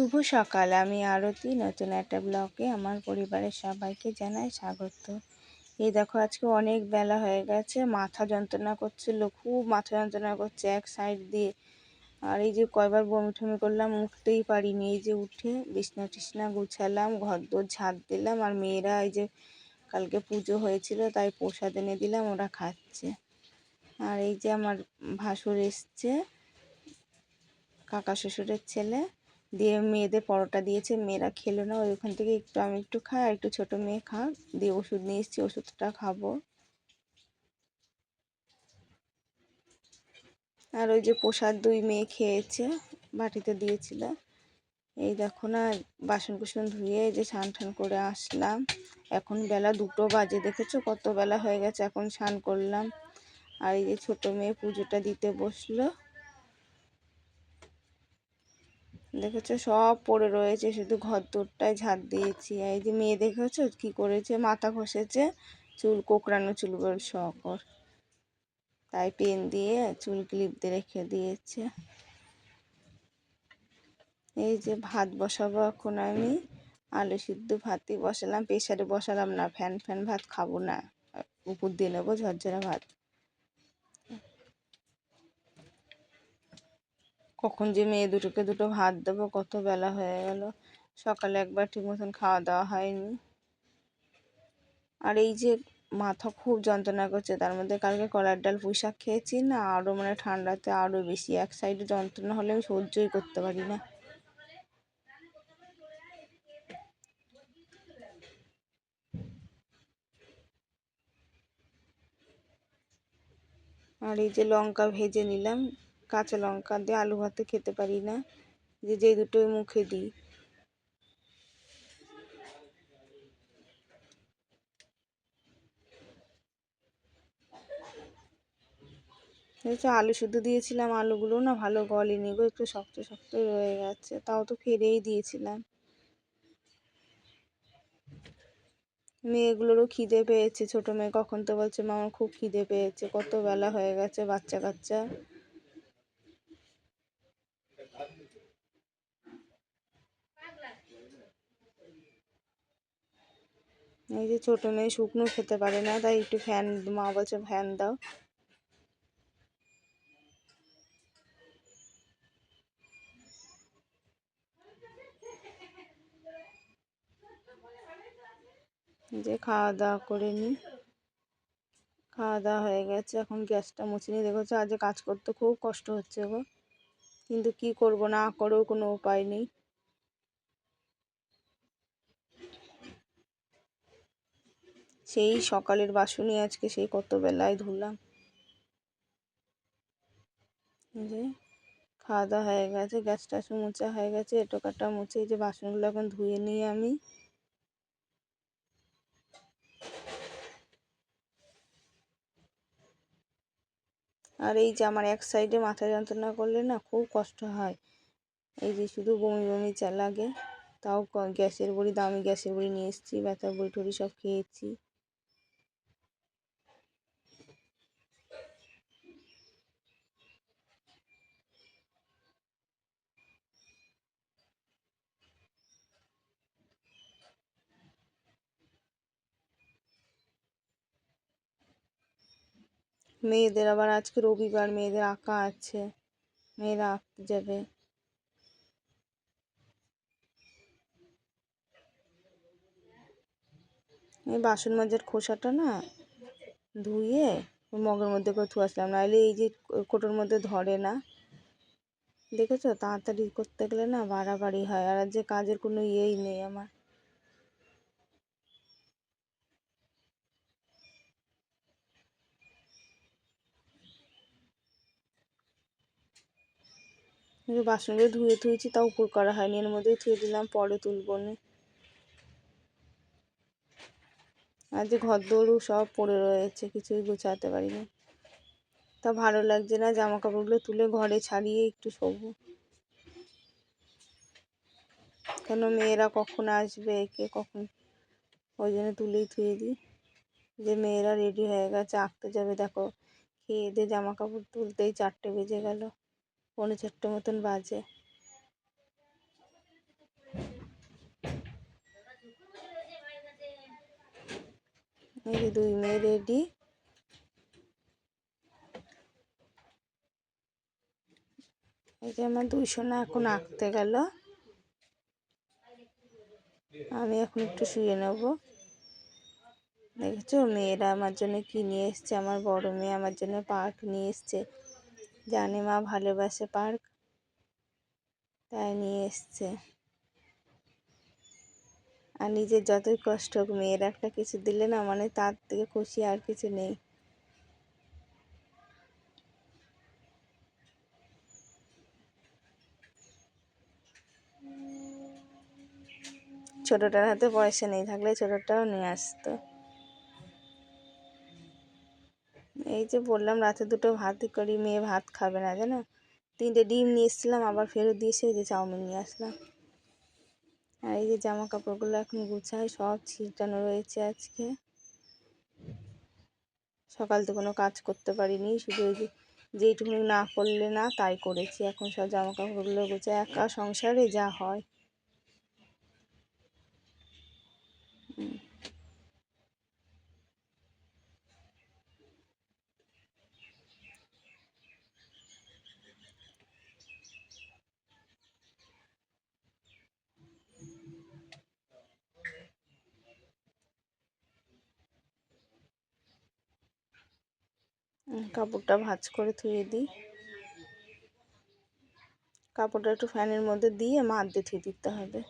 শুভ সকাল। আমি আরতি, নতুন একটা ব্লকে আমার পরিবারের সবাইকে জানাই স্বাগত। এই দেখো, আজকে অনেক বেলা হয়ে গেছে, মাথা যন্ত্রণা করছিল খুব মাথা যন্ত্রণা করছে এক সাইড দিয়ে। আর এই যে কয়বার বমি ঠমি করলাম, উঠতেই পারিনি। এই যে উঠে বিছনা টিছনা গুছালাম, ঘর দোর ঝাঁট দিলাম, আর মেয়েরা এই যে কালকে পুজো হয়েছিল, তাই প্রসাদ এনে দিলাম, ওরা খাচ্ছে। আর এই যে আমার ভাসুর এসছে, কাকা শ্বশুরের ছেলে। দিয়ে মেয়েদের পরোটা দিয়েছে, মেয়েরা খেলো না, ওইখান থেকে একটু আমি একটু খাই, আর একটু ছোটো মেয়ে খা, দিয়ে ওষুধ নিয়ে এসেছি, ওষুধটা খাব। আর ওই যে প্রসাদ দুই মেয়ে খেয়েছে, বাটিতে দিয়েছিল। এই দেখো না, বাসন কুসন ধুয়ে যে স্নান টান করে আসলাম। এখন বেলা দুটো বাজে, দেখেছ? কত বেলা হয়ে গেছে, এখন স্নান করলাম। আর এই যে ছোটো মেয়ে পুজোটা দিতে বসল। দেখেছ? সব পড়ে রয়েছে, শুধু ঘর দোরটায় ঝাড় দিয়েছি। এই যে মেয়ে দেখেছ কি করেছে? মাথা ঘষেছে, চুল কোকড়ানো চুল শকর তাই পেন দিয়ে চুল ক্লিপ দিয়ে রেখে দিয়েছে। এই যে ভাত বসাবো এখন আমি। আলু সিদ্ধ ভাতই বসালাম প্রেশারে বসালাম না, ফ্যান ফ্যান ভাত খাব না। উপর দিয়ে নেব ঝরঝরা ভাত। কখন যে মেয়ে দুটোকে দুটো ভাত দেবো, কত বেলা হয়ে গেল। সকালে একবার ঠিক মতন খাওয়া দাওয়া হয়নি। আর এই যে মাথা খুব যন্ত্রণা করছে, তার মধ্যে কালকে কলার ডাল পুঁই শাক খেয়েছি না আরও মানে ঠান্ডাতে আরও বেশি, এক সাইডে যন্ত্রণা হলে আমি সহ্যই করতে পারি না। আর এই যে লঙ্কা ভেজে নিলাম কাঁচা লঙ্কা দিয়ে আলু ভাতে খেতে পারি না। যে যেই দুটোই মুখে দিই। আলু শুদ্ধ দিয়েছিলাম আলুগুলো, না ভালো গলেনি গো, একটু শক্ত শক্ত রয়ে গেছে, তাও তো ফেরেই দিয়েছিলাম। মেয়েগুলোরও খিদে পেয়েছে, ছোটো মেয়ে কখন তো বলছে মামা খুব খিদে পেয়েছে, কত বেলা হয়ে গেছে বাচ্চা কাচ্চা এই যে ছোটো মেয়ে শুকনো খেতে পারে না, তাই একটু ফ্যান মা বলছে ফ্যান দাও। যে খাওয়া দাওয়া করে নিই খাওয়া দাওয়া হয়ে গেছে, এখন গ্যাসটা মুছে নিয়ে দেখেছ আজ কাজ করতে খুব কষ্ট হচ্ছে গো। কিন্তু কি করব, না করেও কোনো উপায় নেই। সেই সকালের বাসনই আজকে সেই কত বেলায় ধুলাম যে খাওয়া দাওয়া হয়ে গেছে গ্যাস ট্যাস মোচা হয়ে গেছে এটো কাটা মুছে এই যে বাসনগুলো এখন ধুয়ে নিয়ে আমি। আর এই যে আমার এক সাইডে মাথা যন্ত্রণা করলে না খুব কষ্ট হয়। এই যে শুধু বমি বমি চা লাগে, তাও গ্যাসের বড়ি, দামি গ্যাসের বড়ি নিয়ে এসেছি ব্যথার বড়ি টড়ি সব খেয়েছি। মেয়েদের আবার আজকে রবিবার, মেয়েদের আঁকা আছে। মেয়েরা আঁকতে যাবে। এই বাসন মাজার খোসাটা না ধুয়ে মগের মধ্যে করে ধুয়ে আসলাম। নাহলে এই যে কোটোর মধ্যে ধরে না, দেখেছ? তাড়াতাড়ি করতে গেলে না বাড়াবাড়ি হয়। আর যে কাজের কোনো ইয়েই নেই আমার। বাসনগুলো ধুয়ে ধুয়েছি তাও উপর করা হয়নি, এর মধ্যেই ধুয়ে দিলাম, পরে তুলবো না। আর যে ঘর দৌড়ও সব পড়ে রয়েছে, কিছুই গুছাতে পারিনি। তা ভালো লাগছে না জামা কাপড়গুলো তুলে ঘরে ছাড়িয়ে একটু শোবো। কেন মেয়েরা কখন আসবে, কে কখন? ওই জন্য তুলেই ধুয়ে দিই। যে মেয়েরা রেডি হয়ে গেছে, আঁকতে যাবে, দেখো। খেয়ে দিয়ে জামা কাপড় তুলতেই চারটে বেজে গেল। পৌনে চারটে মতন বাজে। এই যে দুই মেয়ে রেডি। এই যে আমার দুই সোনা এখন আঁকতে গেল। আমি এখন একটু শুয়ে নেব। দেখেছ? মেয়েরা আমার জন্য কি নিয়ে এসছে? আমার বড় মেয়ে আমার জন্য পার্ক নিয়ে এসছে। জানে মা ভালোবাসে পার্ক। তাই নিয়ে এসছে। আর নিজের যতই কষ্ট হোক, মেয়ের একটা কিছু দিলে না মানে তার থেকে খুশি আর কিছু নেই। ছোটোটার হাতে পয়সা নেই থাকলে ছোটোটাও নিয়ে আসতো। এই যে বললাম, রাতে দুটো ভাত করি, মেয়ে ভাত খাবে না, জানো? তিনটে ডিম নিয়ে এসেছিলাম, আবার ফেরত দিয়েছে এই যে চাউমিন নিয়ে আসলাম। আর এই যে জামা কাপড়গুলো এখন গুছাই, সব ছিটানো রয়েছে আজকে। সকাল তো কোনো কাজ করতে পারিনি, শুধু ওই যে যেইটুকুনি না করলে না, তাই করেছি। এখন সব জামা কাপড়গুলো গুছাই, একা সংসারে যা হয়। কাপড়টা ভাজ করে ধুয়ে দিই। কাপড়টা একটু ফ্যানের মধ্যে দিয়ে মার দিয়ে দিতে হবে।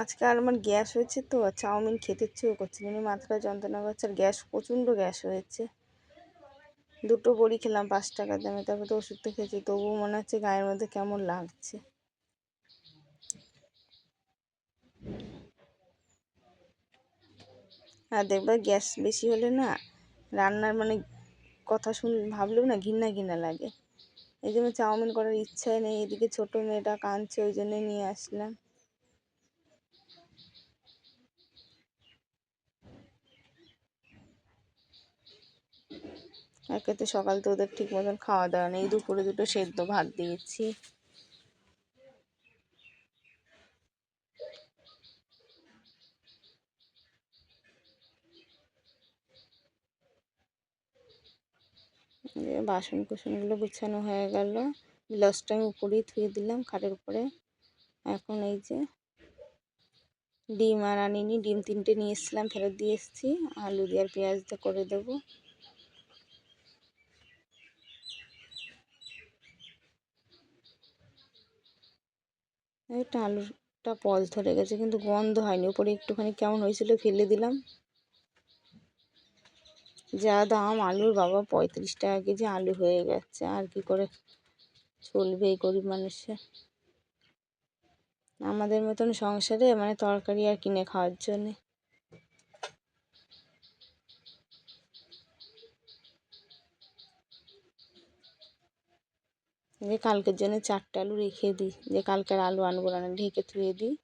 আজকে আর আমার গ্যাস হয়েছে তো চাউমিন খেতে ইচ্ছেও করছে না। মাথাটা যন্ত্রণা করছে, আর গ্যাস, প্রচণ্ড গ্যাস হয়েছে। দুটো বড়ি খেলাম, পাঁচ টাকা দামে, তারপর তো ওষুধটা খেয়েছি, তবুও মনে হচ্ছে গায়ের মধ্যে কেমন লাগছে। আর দেখবে গ্যাস বেশি হলে না রান্নার মানে কথা শুন, ভাবলেও না ঘৃণা ঘৃণা লাগে। এই জন্য চাউমিন করার ইচ্ছাই নেই, এদিকে ছোটো মেয়েটা কাঁদছে, ওই জন্যে নিয়ে আসলাম। একে তো সকাল তো ওদের ঠিক মতন খাওয়া দাওয়া নেই, দুপুরে দুটো সেদ্ধ ভাত দিয়েছি। বাসন কুসনগুলো গুছানো হয়ে গেল। গ্লাসটা আমি উপরেই থুয়ে দিলাম খাটের উপরে। এখন এই যে ডিম আর আনিনি, ডিম তিনটে নিয়ে এসেছিলাম, ফেরত দিয়ে এসেছি। আলু দিয়ে আর পেঁয়াজ দিয়ে করে দেবো। একটা আলুটা পজ ধরে গেছে, কিন্তু গন্ধ হয়নি। উপরে একটুখানি কেমন হয়েছিল ফেলে দিলাম। যা দাম, আলুর বাবা পঁয়ত্রিশ টাকা কেজি আলু হয়ে গেছে। আর কি করে চলবে এই গরিব মানুষের আমাদের মতন সংসারে মানে তরকারি আর কিনে খাওয়ার জন্যে। যে কালকের জন্য চারটে আলু রেখে দিই, যে কালকের আলু আনব না, ঢেকে থুয়ে দিই।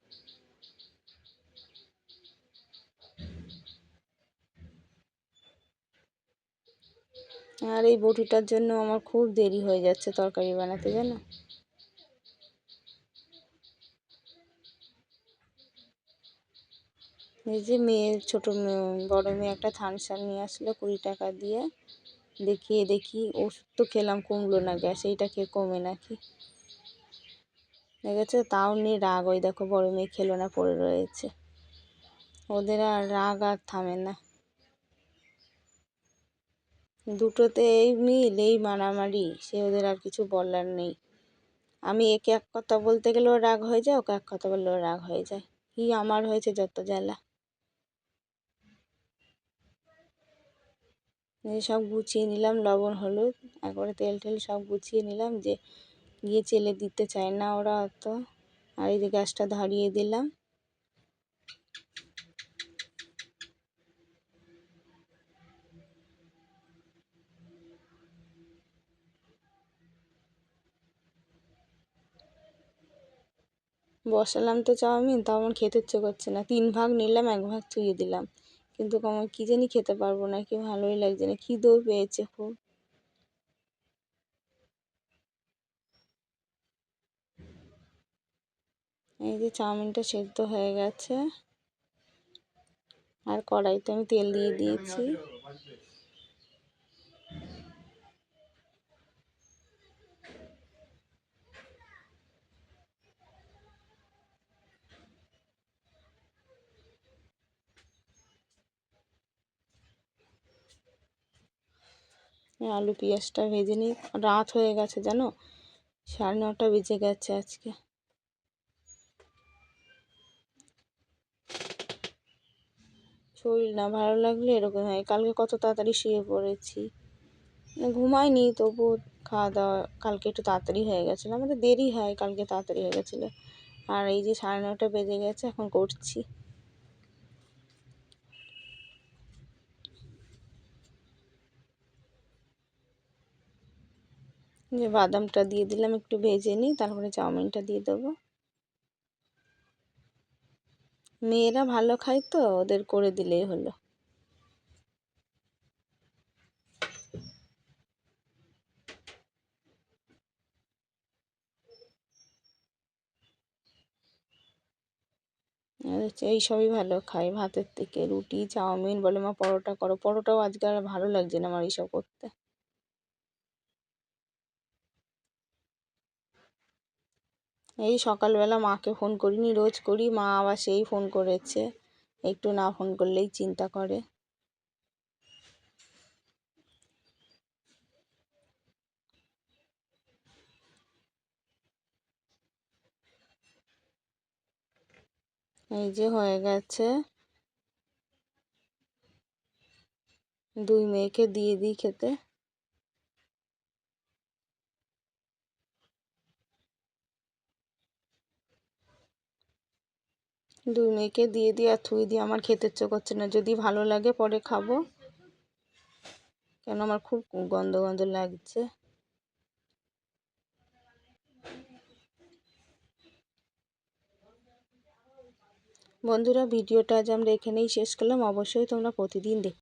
আর এই বটিটার জন্য আমার খুব দেরি হয়ে যাচ্ছে তরকারি বানাতে, জানো? এই যে মেয়ে, ছোটো বড়ো মেয়ে একটা থানসার নিয়ে আসলো কুড়ি টাকা দিয়ে। দেখিয়ে দেখি, ওষুধ তো খেলাম কমলো না গ্যাস, এইটা খেয়ে কমে নাকি? দেখেছ? তাও নিয়ে রাগ, ওই দেখো বড় মেয়ে খেলো না, পড়ে রয়েছে। ওদের আর রাগ আর থামে না। দুটোতে এই মিল, এই মারামারি, সে ওদের আর কিছু বলার নেই। আমি একে এক কথা বলতে গেলেও রাগ হয়ে যায়, ওকে এক কথা বললেও রাগ হয়ে যায়। কি আমার হয়েছে যত জ্বালা। সব গুছিয়ে নিলাম, লবণ, হলুদ, একবারে তেল টেল সব গুছিয়ে নিলাম যে গিয়ে চেলে দিতে চায় না ওরা অত। আর এই যে গ্যাসটা ধরিয়ে দিলাম। বসালাম তো চাউমিন তাও আমার খেতে ইচ্ছে করছে না। তিন ভাগ নিলাম, এক ভাগ থুয়ে দিলাম। কিন্তু আমার কী জানি খেতে পারব না, কি ভালোই লাগছে না, খিদেও পেয়েছে খুব। এই যে চাউমিনটা সেদ্ধ হয়ে গেছে। আর কড়াইতে আমি তেল দিয়ে দিয়েছি। আলু পেঁয়াজটা ভেজে নিই। রাত হয়ে গেছে, জানো? সাড়ে নটা বেজে গেছে আজকে। শরীর না ভালো লাগলে এরকম হয়। কালকে কত তাড়াতাড়ি শুয়ে পড়েছি। ঘুমাইনি তবু খাওয়া দাওয়া কালকে একটু তাড়াতাড়ি হয়ে গেছিল। আমাদের দেরি হয়, কালকে তাড়াতাড়ি হয়ে গেছিল। আর এই যে সাড়ে নটা বেজে গেছে, এখন করছি। যে বাদামটা দিয়ে দিলাম, একটু ভেজে নিই, তারপরে চাউমিনটা দিয়ে দেবো। মেয়েরা ভালো খায় তো, ওদের করে দিলেই হলো। এই সবই ভালো খাই ভাতের থেকে রুটি, চাউমিন, বলে মা পরোটা করো। পরোটাও আজকে আর ভালো লাগছে না আমার এইসব করতে। এই সকালবেলা মাকে ফোন করিনি, রোজ করি, মা আবার সেই ফোন করেছে। একটু না ফোন করলেই চিন্তা করে। এই যে হয়ে গেছে। দুই মেয়েকে দিয়ে দিই খেতে। দুই মেয়েকে দিয়ে দিই আর থুই দিয়ে আমার খেতে ইচ্ছে করছে না। যদি ভালো লাগে পরে খাব। কেন আমার খুব গন্ধ গন্ধ লাগছে। বন্ধুরা, ভিডিওটা আজ আমরা এখানেই শেষ করলাম। অবশ্যই তোমরা প্রতিদিন দেখ।